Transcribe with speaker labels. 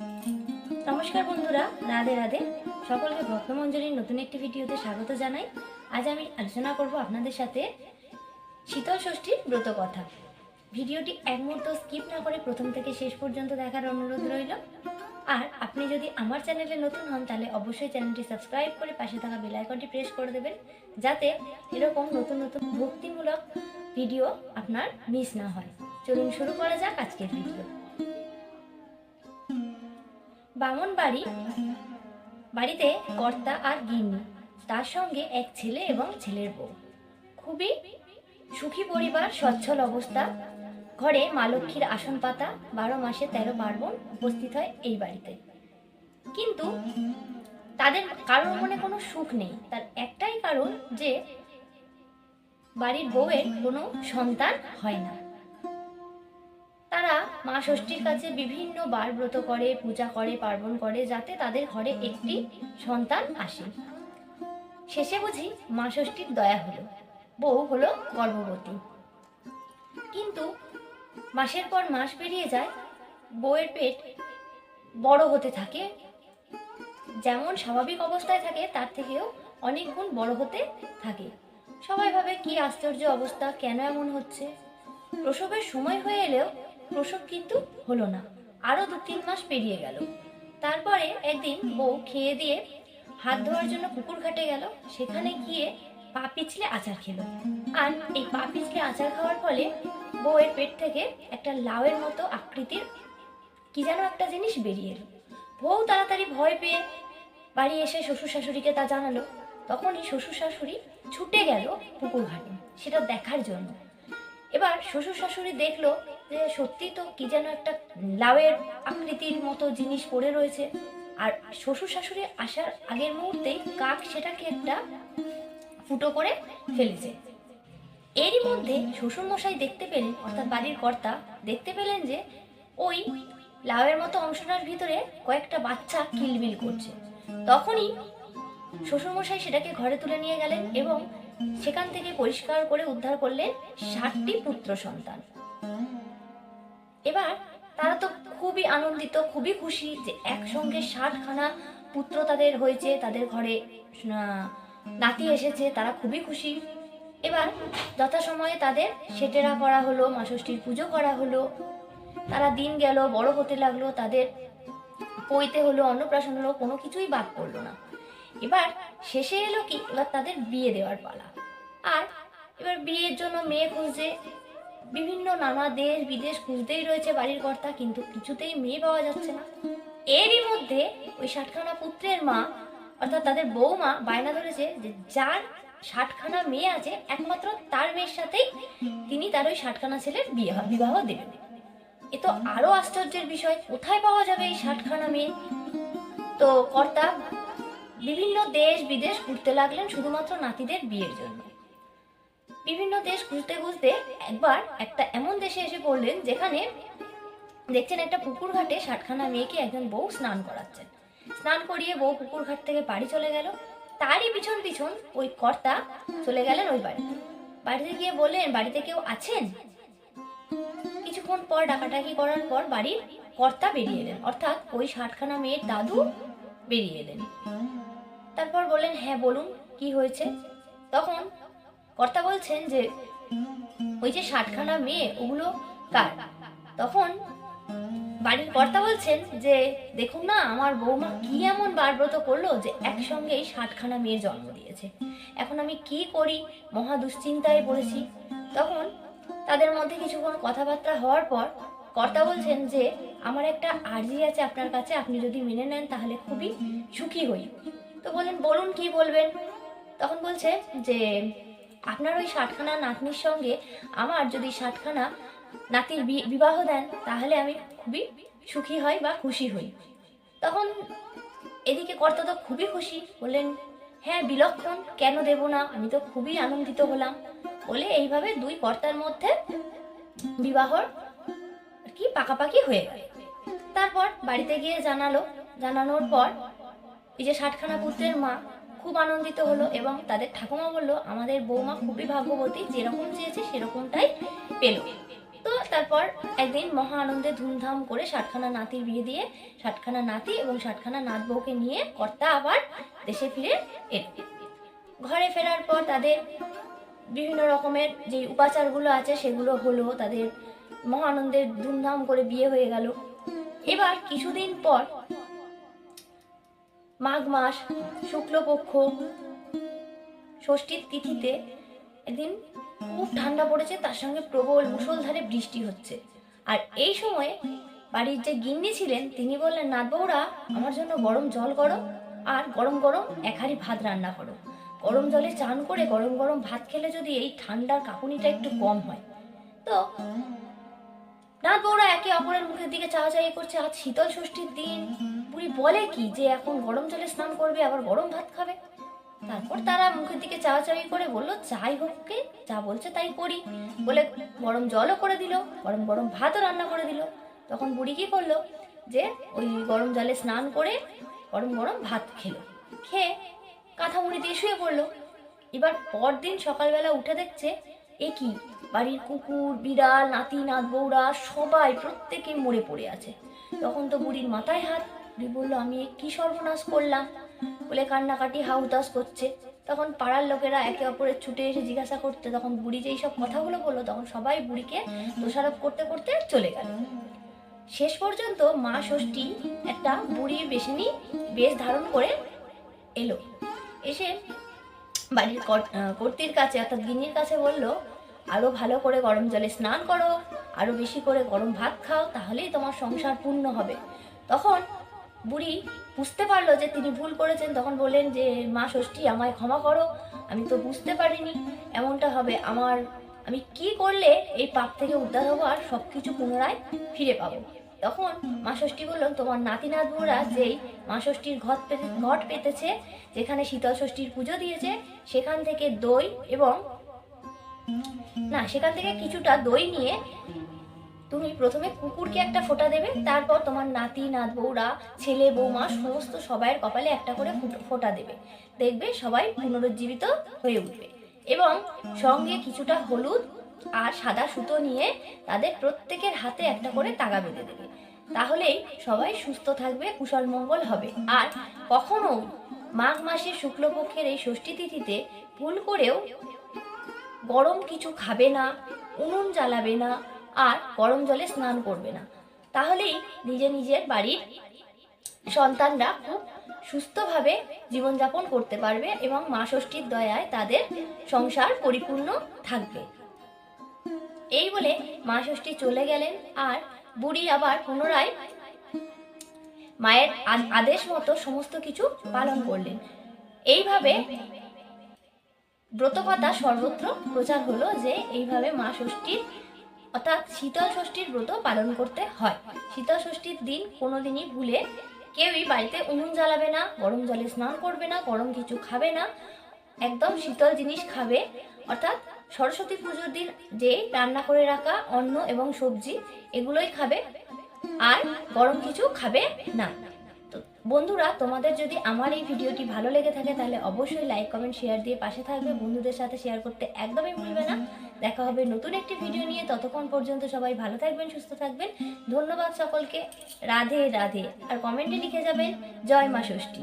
Speaker 1: নমস্কার বন্ধুরা, রাধে রাধে। সকলকে ভক্তমঞ্জরির নতুন একটি ভিডিওতে স্বাগত জানাই। আজ আমি আলোচনা করব আপনাদের সাথে শীতল ষষ্ঠীর ব্রত কথা। ভিডিওটি এক মুহূর্ত স্কিপ না করে প্রথম থেকে শেষ পর্যন্ত দেখার অনুরোধ রইল। আর আপনি যদি আমার চ্যানেলে নতুন হন, তাহলে অবশ্যই চ্যানেলটি সাবস্ক্রাইব করে পাশে থাকা বেল আইকনটি প্রেস করে দেবেন, যাতে এরকম নতুন নতুন ভক্তিমূলক ভিডিও আপনার মিস না হয়। চলুন শুরু করা যাক আজকের ভিডিও বামন বাড়ি, বাড়িতে কর্তা আর গিন্নি, তার সঙ্গে এক ছেলে এবং ছেলের বউ। খুবই সুখী পরিবার, সচ্ছল অবস্থা। ঘরে মা লক্ষ্মীর আসন পাতা, বারো মাসে তেরো পার্বণ উপস্থিত হয় এই বাড়িতে। কিন্তু তাদের কারোর মনে কোনো সুখ নেই। তার একটাই কারণ যে বাড়ির বউয়ের কোনো সন্তান হয় না। তারা মা ষষ্ঠীর কাছে বিভিন্ন বার ব্রত করে, পূজা করে, পার্বণ করে যাতে তাদের ঘরে একটি সন্তান আসে। শেষে বুঝি মা ষষ্ঠীর দয়া হলো, বউ হলো গর্ভবতী। কিন্তু মাসের পর মাস পেরিয়ে যায়, বউয়ের পেট বড় হতে থাকে। যেমন স্বাভাবিক অবস্থায় থাকে, তার থেকেও অনেক গুণ বড় হতে থাকে। সবাই ভাবে, কি আশ্চর্য অবস্থা, কেন এমন হচ্ছে? প্রসবের সময় হয়ে এলেও প্রসব কিন্তু হলো না। আরও দু তিন মাস পেরিয়ে গেল। তারপরে একদিন বউ খেয়ে দিয়ে হাত ধোয়ার জন্য পুকুর ঘাটে গেল। সেখানে গিয়ে পা পিছলে আচার খেলো। আর এই পা পিছলে আচার খাওয়ার ফলে বউয়ের পেট থেকে একটা লাউয়ের মতো আকৃতির কি যেন একটা জিনিস বেরিয়ে এলো। বউ তাড়াতাড়ি ভয় পেয়ে বাড়ি এসে শ্বশুর শাশুড়িকে তা জানালো। তখনই শ্বশুর শাশুড়ি ছুটে গেল পুকুর ঘাটে। সেটা দেখার জন্য। এবার শ্বশুর শাশুড়ি দেখল যে সত্যি তো কি যেন একটা লাউয়ের আকৃতির মতো জিনিস পড়ে রয়েছে। আর শ্বশুর শাশুড়ি আসার আগের মুহূর্তেই কাক সেটাকে একটা ফুটো করে ফেলেছে। এরই মধ্যে শ্বশুর মশাই দেখতে পেলেন, অর্থাৎ বাড়ির কর্তা দেখতে পেলেন যে ওই লাউয়ের মতো অংশটার ভিতরে কয়েকটা বাচ্চা কিলবিল করছে। তখনই শ্বশুরমশাই সেটাকে ঘরে তুলে নিয়ে গেলেন এবং সেখান থেকে পরিষ্কার করে উদ্ধার করলেন ষাটটি পুত্র সন্তান। এবার তারা তো খুবই আনন্দিত, খুবই খুশি যে একসঙ্গে ষাটখানা পুত্র তাদের হয়েছে, তাদের ঘরে নাতি এসেছে, তারা খুবই খুশি। এবার যথাসময়ে তাদের সেটেরা করা হলো মা ষষ্ঠীর পুজো করা হলো। তারা দিন গেল, বড় হতে লাগল, তাদের পইতে হলো, অন্নপ্রাশন হলো, কোনো কিছুই বাদ পড়ল না। এবার শেষে এলো কি? এবার তাদের বিয়ে দেওয়ার পালা। আর এবার বিয়ের জন্য মেয়ে খুঁজছে বিভিন্ন নানা দেশ বিদেশ খুঁজতেই রয়েছে বাড়ির কর্তা, কিন্তু কিছুতেই মেয়ে পাওয়া যাচ্ছে না। এরই মধ্যে ওই ষাটখানা পুত্রের মা, অর্থাৎ তাদের বৌমা বায়না ধরেছে যে যার ষাটখানা মেয়ে আছে, একমাত্র তার মেয়ের সাথেই তিনি তার ওই ষাটখানা ছেলের বিয়ে বিবাহ দেবেন। এ তো আরও আশ্চর্যের বিষয়, কোথায় পাওয়া যাবে এই ষাটখানা মেয়ে? তো কর্তা, বিভিন্ন দেশ বিদেশ ঘুরতে লাগলেন শুধুমাত্র নাতিদের বিয়ের জন্য। বিভিন্ন দেশ ঘুরতে ঘুরতে একবার একটা এমন দেশে এসে পড়লেন যেখানে দেখছেন একটা পুকুর ঘাটে ষাটখানা মেয়েকে একজন বউ স্নান করাচ্ছেন। স্নান করিয়ে বউ পুকুর ঘাট থেকে বাড়ি চলে গেল। তারই পিছন পিছন ওই কর্তা চলে গেলেন ওই বাড়িতে। বাড়িতে গিয়ে বললেন, বাড়িতে কেউ আছেন? কিছুক্ষণ পর ডাকাডাকি করার পর বাড়ির কর্তা বেরিয়ে এলেন। অর্থাৎ ওই ষাটখানা মেয়ের দাদু বেরিয়ে এলেন। তারপর বললেন হ্যাঁ বলুন, কি হয়েছে? তখন কর্তা বলছেন যে, ওই যে ষাটখানা মেয়ে, ওগুলো কার? তখন বাড়ির কর্তা বলছেন যে, দেখুন না, আমার বৌমা কি এমন বারব্রত করল যে একসঙ্গেই ষাটখানা মেয়ের জন্ম দিয়েছে। এখন আমি কি করি? মহা দুশ্চিন্তায় পড়েছি। তখন তাদের মধ্যে কিছুক্ষণ কথাবার্তা হওয়ার পর কর্তা বলছেন যে, আমার একটা আর্জি আছে আপনার কাছে, আপনি যদি মেনে নেন তাহলে খুবই সুখী হই। তো বলেন বলুন কি বলবেন? তখন বলছে যে আপনার ওই ষাটখানা নাতনির সঙ্গে আমার যদি ষাটখানা নাতির বিবাহ দেন, তাহলে আমি খুবই সুখী হই বা খুশি হই। তখন এদিকে কর্তা তো খুবই খুশি, বললেন হ্যাঁ বিলক্ষণ, কেন দেব না? আমি তো খুবই আনন্দিত হলাম। বলে এইভাবে দুই কর্তার মধ্যে বিবাহর কি পাকাপাকি হয়ে তারপর বাড়িতে গিয়ে জানালো। জানানোর পর এই যে ষাটখানা পুত্রের মা খুব আনন্দিত হলো এবং তাদের ঠাকুমা বলল, আমাদের বৌমা খুবই ভাগ্যবতী, যেরকম চেয়েছে সেরকমটাই পেল। তো তারপর একদিন মহা আনন্দে ধুমধাম করে ষাটখানা নাতির বিয়ে দিয়ে ষাটখানা নাতি এবং ষাটখানা নাত বউকে নিয়ে কর্তা আবার দেশে ফিরে এল। ঘরে ফেরার পর তাদের বিভিন্ন রকমের যে উপাচারগুলো আছে সেগুলো হলো, তাদের মহা আনন্দের ধুমধাম করে বিয়ে হয়ে গেল। এবার কিছুদিন পর মাঘ মাস, শুক্লপক্ষ। ষষ্ঠীর তিথিতে একদিন খুব ঠান্ডা পড়েছে, তার সঙ্গে প্রবল মুষলধারে বৃষ্টি হচ্ছে। আর এই সময়ে বাড়ির যে গিন্নি ছিলেন, তিনি বললেন নাতবউরা আমার জন্য গরম জল করো, আর গরম গরম এক হাঁড়ি ভাত রান্না করো। গরম জলে চান করে গরম গরম ভাত খেলে যদি এই ঠান্ডার কাঁপুনিটা একটু কম হয়। তো নাত বউরা একে অপরের মুখের দিকে চাওয়াচাই করছে। আজ শীতল ষষ্ঠীর দিন বুড়ি বলে কি যে এখন গরম জলে স্নান করবে, আবার গরম ভাত খাবে? তারপর তারা মুখের দিকে চাওয়াচাই করে বলল, যাই হোক কে, যা বলছে তাই করি। বলে গরম জলও করে দিল, গরম গরম ভাতও রান্না করে দিল। তখন বুড়ি কি করল যে ওই গরম জলে স্নান করে গরম গরম ভাত খেলো। খেয়ে কাঁথা মুড়ি দিয়ে শুয়ে পড়ল। এবার পরদিন সকালবেলা উঠে দেখছে এ কি, বাড়ির কুকুর, বিড়াল, নাতি নাত বউরা সবাই প্রত্যেকে মরে পড়ে আছে। তখন তো বুড়ির মাথায় হাত বুড়ি বলল আমি কি সর্বনাশ করলাম? বলে কান্নাকাটি হাউতাস করছে। তখন পাড়ার লোকেরা একে অপরের ছুটে এসে জিজ্ঞাসা করতে তখন বুড়ি যেই সব কথাগুলো বলল তখন সবাই বুড়িকে দোষারোপ করতে করতে চলে গেল। শেষ পর্যন্ত মা ষষ্ঠী একটা বুড়ির বেশিনি বেশ ধারণ করে এলো। এসে বাড়ির কর- আহ, কাছে অর্থাৎ গিন্নির কাছে বলল আরও ভালো করে গরম জলে স্নান করো আরও বেশি করে গরম ভাত খাও তাহলেই তোমার সংসার পূর্ণ হবে। তখন বুড়ি বুঝতে পারল যে তিনি ভুল করেছেন, তখন বললেন যে, মা ষষ্ঠী, আমায় ক্ষমা করো, আমি তো বুঝতে পারিনি। এমনটা হবে আমার, আমি কি করলে এই পাপ থেকে উদ্ধার হব আর সব কিছু পুনরায় ফিরে পাবো? তখন মা ষষ্ঠী বললেন তোমার নাতি নাতবুরা যেই মা ষষ্ঠীর ঘট পেতে ঘট পেতেছে, যেখানে শীতল ষষ্ঠীর পুজো দিয়েছে, সেখান থেকে দই এবং, না, সেখান থেকে কিছুটা দই নিয়ে তুমি প্রথমে কুকুরকে একটা ফোঁটা দেবে, তারপর তোমার নাতি নাত বউরা ছেলে, বৌমা সমস্ত সবাইয়ের কপালে একটা করে ফুটো- ফোঁটা দেবে। দেখবে সবাই পুনরুজ্জীবিত হয়ে উঠবে। এবং সঙ্গে কিছুটা হলুদ আর সাদা সুতো নিয়ে তাদের প্রত্যেকের হাতে একটা করে তাগা বেঁধে দেবে। তাহলেই সবাই সুস্থ থাকবে, কুশল মঙ্গল হবে। আর কখনো মাঘ মাসের শুক্লপক্ষের এই ষষ্ঠী তিথিতে ভুল করেও গরম কিছু খাবে না, উনুন জ্বালাবে না আর গরম জলে স্নান করবে না। তাহলেই নিজে নিজের বাড়ির সন্তানরা খুব সুস্থভাবে জীবনযাপন করতে পারবে এবং মা ষষ্ঠীর দয়ায় তাদের সংসার পরিপূর্ণ থাকবে। এই বলে মা ষষ্ঠী চলে গেলেন আর বুড়ি আবার পুনরায় মায়ের আদেশ মতো সমস্ত কিছু পালন করলেন। এইভাবে ব্রতকথা সর্বত্র প্রচার হলো যে এইভাবে মা ষষ্ঠীর অর্থাৎ শীতল ষষ্ঠীর ব্রত পালন করতে হয়। শীতল ষষ্ঠীর দিন কোনোদিনই ভুলে কেউই বাড়িতে উনুন জ্বালাবে না, গরম জলে স্নান করবে না, গরম কিছু খাবে না। একদম শীতল জিনিস খাবে। অর্থাৎ সরস্বতী পুজোর দিন যে রান্না করে রাখা, অন্ন এবং সবজি, এগুলোই খাবে। আর গরম কিছু খাবে না। বন্ধুরা, তোমাদের যদি আমার এই ভিডিওটি ভালো লেগে থাকে, তাহলে অবশ্যই লাইক কমেন্ট শেয়ার দিয়ে পাশে থাকবে। বন্ধুদের সাথে শেয়ার করতে একদমই ভুলবে না। দেখা হবে নতুন একটি ভিডিও নিয়ে। ততক্ষণ পর্যন্ত সবাই ভালো থাকবেন, সুস্থ থাকবেন। ধন্যবাদ সকলকে। রাধে রাধে। আর কমেন্টে লিখে যাবেন, জয় মা ষষ্ঠী।